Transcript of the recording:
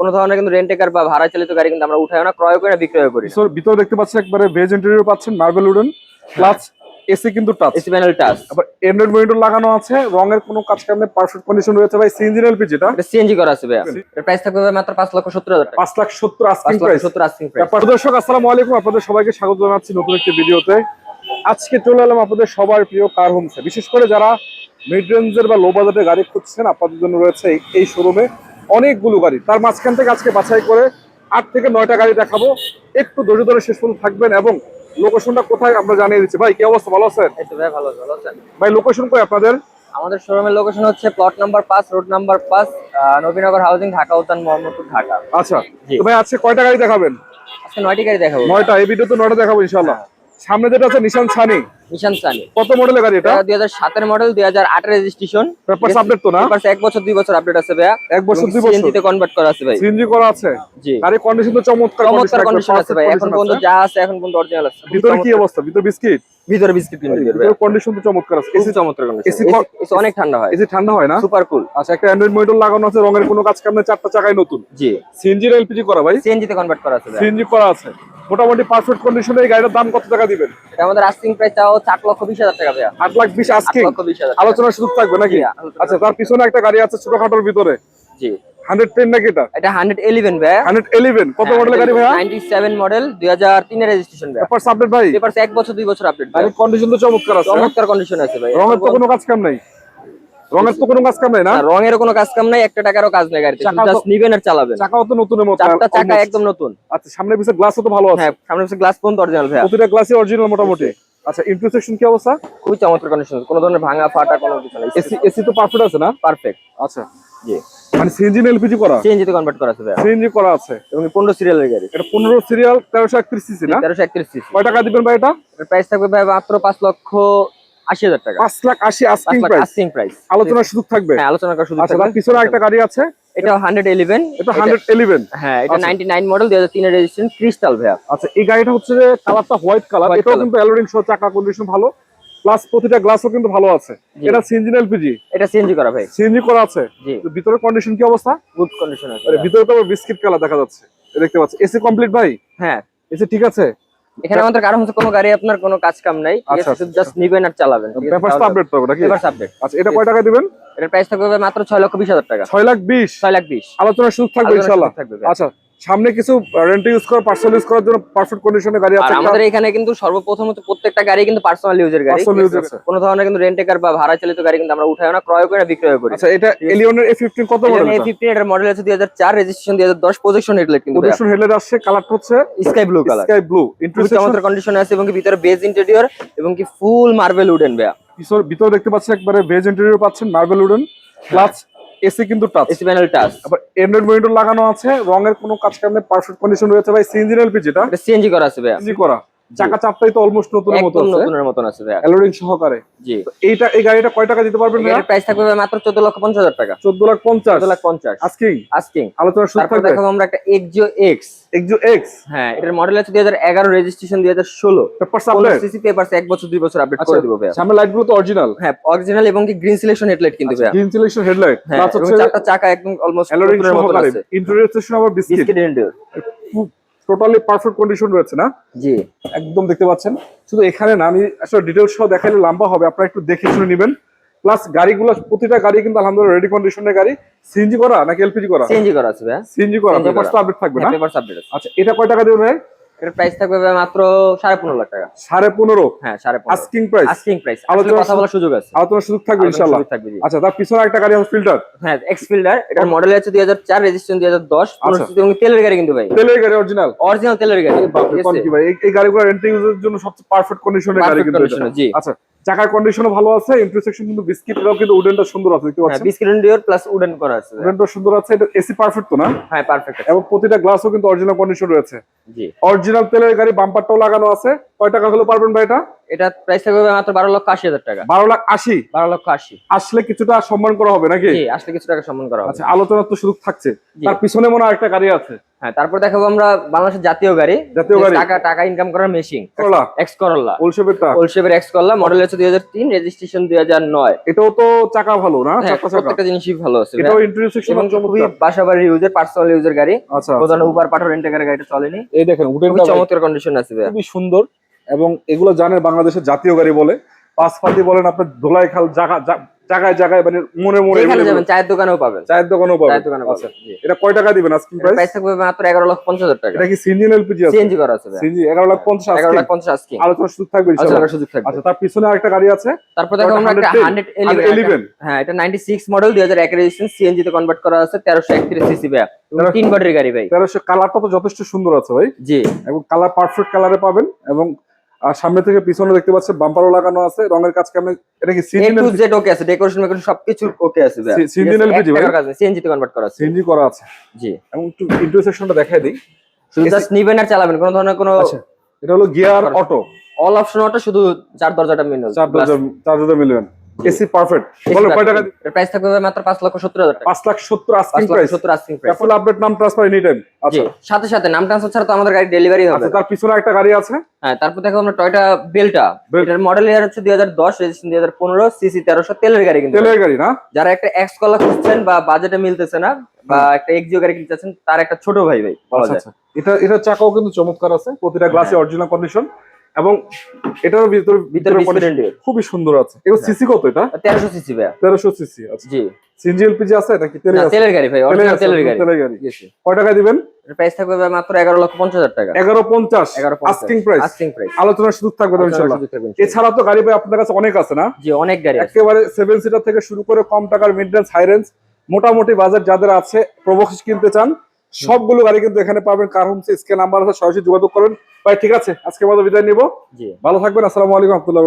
কোনো ধরনের কিন্তু রেন্টেকার বা ভাড়া চালিত গাড়ি কিন্তু আমরা উঠাই না ক্রয় করে না বিক্রয় করি ভিতর ভিতরে দেখতে পাচ্ছেন একবারে ভেজ ইন্টেরিয়র পাচ্ছেন মার্বেল উডেন প্লাস এসি কিন্তু টাচ এসি প্যানেল টাচ আবার এন্ড্রয়েড মনিটর লাগানো আছে রঙের কোনো কাজ কামে পারফেক্ট কন্ডিশন রয়েছে ভাই সিএনজি এলপি যেটা এটা সিএনজি করা আছে ভাইয়া। এর প্রাইস থাকবে মাত্র পাঁচ লক্ষ সত্তর হাজার টাকা। পাঁচ লাখ সত্তর আস্কিং পাঁচ লক্ষ প্রাইস সত্তর আস্কিং প্রাইস দর্শক আসসালামু আলাইকুম। আপনাদের সবাইকে স্বাগত জানাচ্ছি নতুন একটি ভিডিওতে। আজকে চলে এলাম আপনাদের সবার প্রিয় কার হোমসে বিশেষ করে যারা মিড রেঞ্জের বা লো বাজেটের গাড়ি খুঁজছেন আপনাদের জন্য রয়েছে এই শোরুমে অনেকগুলো গাড়ি। তার মাঝখান থেকে আজকে বাছাই করে আট থেকে নয়টা গাড়ি দেখাবো। একটু ধৈর্য ধরে শেষ পর্যন্ত থাকবেন এবং লোকেশনটা কোথায় আমরা জানিয়ে দিচ্ছি। ভাই কি অবস্থা? ভালো আছেন? এই তো ভাই ভালো ভালো আছেন? ভাই লোকেশন কই আপনাদের? আমাদের শোরুমের লোকেশন হচ্ছে প্লট নাম্বার পাঁচ রোড নাম্বার পাঁচ আহ, নবীনগর হাউজিং ঢাকা উদ্যান মোহাম্মদপুর ঢাকা। আচ্ছা। তো ভাই আজকে কয়টা গাড়ি দেখাবেন? আজকে নয়টি গাড়ি দেখাবো। নয়টা। এই ভিডিওতে নয়টা দেখাবো ইনশাল্লাহ সামনে যেটা আছে নিশান ছানি নিশান সানি কত মডেলের গাড়ি এটা? দুই হাজার সাতের মডেল দুই হাজার আটের রেজিস্ট্রেশন পেপারস আপডেট তো না? এক বছর দুই বছর আপডেট আছে ভাইয়া। এক বছর দুই বছর? সিএনজিতে কনভার্ট করা আছে ভাই। সিএনজি করা আছে? জি। গাড়ির কন্ডিশন তো চমৎকার চমৎকার কন্ডিশন আছে ভাই। এখন পর্যন্ত যা আছে এখন পর্যন্ত অরিজিনাল আছে। ভিতরে কি অবস্থা? ভিতরে বিস্কিট? ভিতরে বিস্কিট ভিতরে কন্ডিশন তো চমৎকার আছে। এসি চমৎকার ক- এসি অনেক ঠান্ডা হয়। এসি ঠান্ডা হয় না? সুপার কুল আচ্ছা একটা অ্যান্ড্রয়েড মনিটর লাগানো আছে রঙের কোনো কাজ কাম নেই চারটা চাকায় নতুন। জি। সিএনজি এলপিজি করা ভাই? সিএনজিতে কনভার্ট করা আছে ভাই সিএনজি করা আছে। মোটামুটি পারফেক্ট কন্ডিশনে এই গাড়িটার দাম কত টাকা দিবেন? আমাদের আস্কিং প্রাইস চাও চার লক্ষ বিশ হাজার টাকা ভাইয়া। আট লাখ বিশ টাকা। আলোচনার সুযোগ থাকবে নাকি। আচ্ছা তার পিছনে একটা গাড়ি আছে ছোটখাটোর ভিতরে। জি। হান্ড্রেড টেন নাকি এটা? এটা হান্ড্রেড ইলেভেন ভাইয়া। হান্ড্রেড ইলেভেন কত মডেলের গাড়ি ভাইয়া? নাইনটি সেভেন মডেল দুই হাজার তিনের রেজিস্ট্রেশন ভাইয়া। পেপারস আপডেট ভাই? পেপারস এক বছর দুই বছর আপডেট ভাই কন্ডিশন তো চমৎকার আছে। চমৎকার কন্ডিশন আছে ভাই রঙের তো কোনো কাজ কাম নাই। রঙের তো কোনো কাজ কাম নাই না? না, রঙের কোনো কাজ কাম নাই একটা টাকারও কাজ নাই গাড়িতে তো- জাস্ট নিবেন আর চালাবেন। চাকাও তো নতুনের মতো চারটা চাকা একদম নতুন। আচ্ছা সামনে পিছে গ্লাসও তো ভালো আছে। হ্যাঁ সামনে হচ্ছে গ্লাস পর্যন্ত অরিজিনাল ভাইয়া। প্রতিটা গ্লাসই অরিজিনাল মোটামুটি। আচ্ছা ইন্টারসেকশন কি অবস্থা? খুবই চমৎকার কন্ডিশন কোনো ধরনের ভাঙা ফাটা কোনো কিছু নাই। এসি এসি তো পারফেক্ট আছে না? পারফেক্ট আচ্ছা। জি। মানে সিএনজি এলপিজি করা? সিএনজিতে কনভার্ট করা আছে ভাইয়া। সিএনজি করা আছে। এবং পনেরো সিরিয়ালের গাড়ি। এটা পনেরো সিরিয়াল তেরোশো একত্রিশ সিসি না? তেরোশো একত্রিশ সিসি কয় টাকা দিবেন ভাই এটা? প্রাইস থাকবে ভাই মাত্র পাঁচ লক্ষ আশি হাজার টাকা। পাঁচ লাখ আশি আস্কিং প্রাইস আলোচনার সুযোগ থাকবে? হ্যাঁ আলোচনা করার সুযোগ আচ্ছা থাকবে। পিছনে একটা গাড়ি আছে। এটা হান্ড্রেড ইলেভেন এটা হান্ড্রেড ইলেভেন হ্যাঁ এটা। নাইনটি নাইন মডেল দুই হাজার তিনের রেজিস্ট্রেশন ক্রিস্টাল ভাইয়া। আচ্ছা এই গাড়িটা হচ্ছে যে কালারটা হোয়াইট কালার White এটাও কিন্তু অ্যালোরিং সহ চাকা কন্ডিশন ভালো। প্লাস প্রতিটা গ্লাসও কিন্তু ভালো আছে। এটা সিএনজি এলপিজি? এটা সিএনজি করা ভাই। সিএনজি করা আছে? ভিতরে কন্ডিশন কি অবস্থা? গুড কন্ডিশন আছে ভিতরে তো বিস্কিট কালার দেখা যাচ্ছে। দেখতে পাচ্ছি। এসি কমপ্লিট ভাই? হ্যাঁ। এসি ঠিক আছে? এখানে আমাদের কারণ হচ্ছে কোনো গাড়ি আপনার কোনো কাজ কাম নাই আচ্ছা, আচ্ছা, জাস্ট নিবেন আর চালাবেন। পেপারস তো আপডেট করবে নাকি? পেপারস আপডেট আচ্ছা এটা কয় টাকা দিবেন? এটার প্রাইস থাকবে মাত্র ছয় লক্ষ বিশ হাজার টাকা। ছয় লাখ বিশ? ছয় লাখ বিশ। আলোচনার সুযোগ থাকবে ভাই। আচ্ছা সামনে কিছু রেন্ট ইউজ করা পার্সোনাল ইউজ করার জন্য পারফেক্ট কন্ডিশনে গাড়ি আছে। আমাদের এখানে কিন্তু সর্বপ্রথম হচ্ছে প্রত্যেকটা গাড়ি কিন্তু পার্সোনাল ইউজের গাড়ি Personal use আছে। কোনো ধরনের কিন্তু রেন্টেকার বা ভাড়া চালিত গাড়ি কিন্তু আমরা উঠাই না ক্রয় করে না বিক্রয় করি। আচ্ছা এটা এলিয়নের এ ফিফটিন কত মডেল এই ফিফটিন এটার মডেল আছে দুই হাজার চার রেজিস্ট্রেশন দুই হাজার দশ প্রজেকশন হেডলাইট কিন্তু প্রদর্শন হেডলাইট আসছে কালারটা হচ্ছে sky blue colour sky blue interesting চমৎকার কন্ডিশনে আছে এবং কি ভিতরে বেজ ইন্টেরিয়র এবং কি ফুল মার্বেল উডেন ভাইয়া। ভিতরে দেখতে পাচ্ছেন একবারে বেজ ইন্টেরিয়র পাচ্ছেন মার্বেল উডেন প্লাস এসি কিন্তু টাচ এসি প্যানেল টাচ আবার অ্যান্ড্রয়েড মনিটর লাগানো আছে রঙের কোনো কাজ কামে পারফেক্ট কন্ডিশন রয়েছে ভাই। সিএনজি এলপি যেটা এটা সিএনজি করা আছে ভাই সিএনজি করা। চাকা চারটাই তো অলমোস্ট নতুনের মতো আছে। নতুনের মতন আছে অ্যালোরিং সহকারে। জি। এইটা এই গাড়িটা কয় টাকা দিতে পারবেন এর প্রাইস থাকবে মাত্র চোদ্দ লক্ষ পঞ্চাশ হাজার টাকা। চোদ্দ লাখ পঞ্চাশ। চোদ্দ লাখ পঞ্চাশ। আজকিং আস্কিং আলোচনার সুযোগ তারপর থাকবে। দেখাবো আমরা একটা এক্সিও এক্স এক্সো এক্স হ্যাঁ এটার মডেল আছে দুই হাজার এগারো রেজিস্ট্রেশন দুই হাজার ষোলো। পেপারস আপডেট সিসি পেপার এক বছর দুই বছর আপডেট আচ্ছা করে দিব ভাইয়া। সামনে লাইটগুলো তো অরিজিনাল হ্যাঁ অরিজিনাল এবং কি গ্রিন সিলেকশন হেডলাইট কিন্তু ভাইয়া। গ্রিন সিলেকশন হেডলাইট প্লাস হচ্ছে চাকা একদম অলমোস্ট অ্যালোরিং সহকারে। ইন্টেরিয়র সেকশন আবার biscuit biscuit interior totally perfect condition রয়েছে না? জি। একদম দেখতে পাচ্ছেন। শুধু এখানে না আমি আসলে ডিটেলস সহ দেখাইলে লম্বা হবে আপনারা একটু দেখে শুনে নেবেন। প্লাস গাড়িগুলো প্রতিটা গাড়ি কিন্তু আলহামদুলিল্লাহ রেডি কন্ডিশনের গাড়ি। সিএনজি করা নাকি এলপিজি করা? সিএনজি করা আছে ভাই সিএনজি করা পেপারস আপডেট থাকবে না? পেপারস পেপার আপডেট আছে। আচ্ছা এটা কয় টাকা দেবেন ভাই? এটার প্রাইস থাকবে মাত্র সাড়ে পনেরো লাখ টাকা। সাড়ে পনেরো? হ্যাঁ সাড়ে আস্কিং প্রাইস আস্কিং প্রাইস আলোচনার কথা বলার সুযোগ আছে। আলোচনার সুযোগ থাকবে আলোচনার থাকবে আচ্ছা তার পিছনে একটা গাড়ি আছে ফিল্টার হ্যাঁ এক্স এটার মডেল আছে রেজিস্ট্রেশন আচ্ছা। এবং তেলের গাড়ি কিন্তু ভাই। তেলের গাড়ি অরিজিনাল অরিজিনাল তেলের গাড়ি। ঠিক কি ভাই এই- এই গাড়িগুলো রেন্ট ইউজের জন্য সবচেয়ে পারফেক্ট কন্ডিশনের গাড়ি Perfect কিন্তু জি। আচ্ছা চাকার কন্ডিশনও ভালো আছে ইন্টারসেকশন কিন্তু বিস্কিট এটাও কিন্তু উডেনটা সুন্দর আছে দেখতে হ্যাঁ পাচ্ছেন? বিস্কিট ইন্ডিওর প্লাস উডেন করা আছে। উডেনটা সুন্দর আছে এটা এসি পারফেক্ট তো না? হ্যাঁ পারফেক্ট এবং প্রতিটা গ্লাসও কিন্তু অরিজিনাল কন্ডিশন রয়েছে। অরিজিনাল তেলের গাড়ি বাম্পারটাও লাগানো আছে। কয় টাকা হলো পারবেন ভাই এটা? এটা প্রাইস থাকবে মাত্র বারো লক্ষ আশি হাজার টাকা। বারো লাখ আশি? বারো লক্ষ আশি। আসলে কিছুটা সম্মান করা হবে নাকি? জি আসলে কিছু টাকা সম্মান করা হবে। আচ্ছা আলোচনার তো সুযোগ থাকছে। তার পিছনে মনে হয় একটা গাড়ি আছে। হ্যাঁ তারপর দেখাবো আমরা বাংলাদেশের জাতীয় গাড়ি। জাতীয় গাড়ি। টাকা টাকা ইনকাম করার মেশিন করলা এক্স করল্লা ওলসেপেরটা ওলশেপের এক্স করলা মডেল হচ্ছে দুই হাজার তিন রেজিস্ট্রেশন দুই হাজার নয়। এটাও তো চাকা ভালো না? হ্যাঁ চারটা চাকা। প্রত্যেকটা জিনিসই ভালো আছে এটাও ইন্টারসেকশন এবং খুবই বাসাবাড়ির ইউজের পার্সোনাল ইউজের গাড়ি। আচ্ছা প্রধান উবার পাঠার রেন্টাকার গাড়িটা চলেনি। এই দেখেন খুবই চমৎকার কন্ডিশন আছে। খুবই সুন্দর। এবং এগুলো জানেন বাংলাদেশের জাতীয় গাড়ি বলে। পাঁচপাতি বলেন আপনার ধোলাই খাল জায়গায় জায়গায় মানে মনে মনে যাবেন চায়ের দোকানেও পাবেন। চায়ের দোকানও পাবেন। চায়ের দোকানে আচ্ছা এটা কয় টাকা দিবেন আজকিং প্রাইস প্রাইস থাকবে মাত্র এগারো লক্ষ পঞ্চাশ হাজার টাকা। এটা কি সিএনজি এলপিজি আছে? সিএনজি করা আছে। সিএনজি এগারো লাখ পঞ্চাশ এগারো asking। লাখ পঞ্চাশ আজকে আলোচনার সুযোগ থাকবে আচ্ছা ইনশাআল্লাহ। সুযোগ থাকবে। আচ্ছা তার পিছনে আরেকটা গাড়ি আছে? তারপর দেখো আমরা একটা 110 হান্ড্রেড 111 হ্যাঁ এটা নাইনটি সিক্স মডেল দুই হাজার এক রেজিস্ট্রেশন সিএনজি তে কনভার্ট করা আছে তেরোশো একত্রিশ সিসি ভাইয়া। এবং তিন বডির গাড়ি ভাই। তেরোশো কালারটা তো যথেষ্ট সুন্দর আছে ভাই। জি। এবং কালার পারফেক্ট কালারে পাবেন এবং আর সামনে থেকে পিছনে দেখতে পাচ্ছেন বাম্পারও লাগানো আছে রঙের কাজ কেমন? এটা কি সিএনজি টু জেড ওকে আছে ডেকোরেশন মেকোরেশন সবকিছু ওকে আছে সিএনজি LPG ভাই? সিএনজি তে কনভার্ট করা আছে। সিএনজি করা আছে। জি। এবং একটু ইন্টারসেকশনটা দেখাই দিই। শুধু জাস্ট নিবেন আর চালাবেন কোনো ধরনের কোনো আচ্ছা এটা হলো gear auto all option auto শুধু চার দরজাটা মিলবে চার দরজা চার দরজা মিলবেন এসি পারফেক্ট বলো কয় টাকা? প্রাইস থাকবে মাত্র পাঁচ লক্ষ সত্তর হাজার টাকা। পাঁচ লাখ সত্তর পাঁচ আস্কিং লক্ষ প্রাইস সত্তর আস্কিং প্রাইস আপডেট নাম ট্রান্সফার এনি টাইম আচ্ছা। সাথে সাথে নাম ট্রান্সফার ছাড়া তো আমাদের গাড়ি ডেলিভারি হবে। আচ্ছা তার পিছনে একটা গাড়ি আছে? হ্যাঁ তারপর দেখো আমরা টয়টা বেলটা। এটার মডেল ইয়ার হচ্ছে দুই হাজার দশ রেজিস্ট্রেশন দুই হাজার পনেরো সিসি তেরোশো তেলের গাড়ি কিন্তু। তেলের গাড়ি না? যারা একটা এক্স কলা খুঁজছেন বা বাজেটে মিলতেছে না বা একটা এক্সিও গাড়ি কিনতে চাচ্ছেন তার একটা ছোট ভাই ভাই বলা আচ্ছা যায়। আচ্ছা। এটা এটা চাকাও কিন্তু চমৎকার আছে। প্রতিটা গ্লাসে। অরিজিনাল কন্ডিশন এবং এটার ভিতরে ভিতরে খুবই সুন্দর আছে। এগুলো হ্যাঁ। সিসি কত এটা? তেরোশো সিসি ভাই তেরোশো সিসি আচ্ছা। জি। সিএনজি এলপিজি আছে নাকি তেলে না, আছে। তেলের গাড়ি ভাই অরিজিনাল তেলের গাড়ি। তেলের গাড়ি। কয় টাকা দিবেন? প্রাইস থাকবে মাত্র এগারো লক্ষ পঞ্চাশ হাজার টাকা। এগারো পঞ্চাশ। এগারো আস্কিং প্রাইস আস্কিং প্রাইস আলোচনার সুযোগ থাকবে তো ইনশাল্লাহ এছাড়া তো গাড়ি ভাই আপনার কাছে অনেক আছে না? জি অনেক গাড়ি আছে। একেবারে সেভেন সিটার থেকে শুরু করে কম টাকার মিড রেঞ্জ হাই রেঞ্জ মোটামুটি বাজার যাদের আছে প্রবক্স কিনতে চান সবগুলো গাড়ি কিন্তু এখানে পাবেন। কার হোমস স্ক্যান নাম্বার আছে সরাসরি যোগাযোগ করবেন ভাই ঠিক আছে? আজকে মতো বিদায় নিব। ভালো থাকবেন। আসসালামু আলাইকুম আব্দুল্লাহ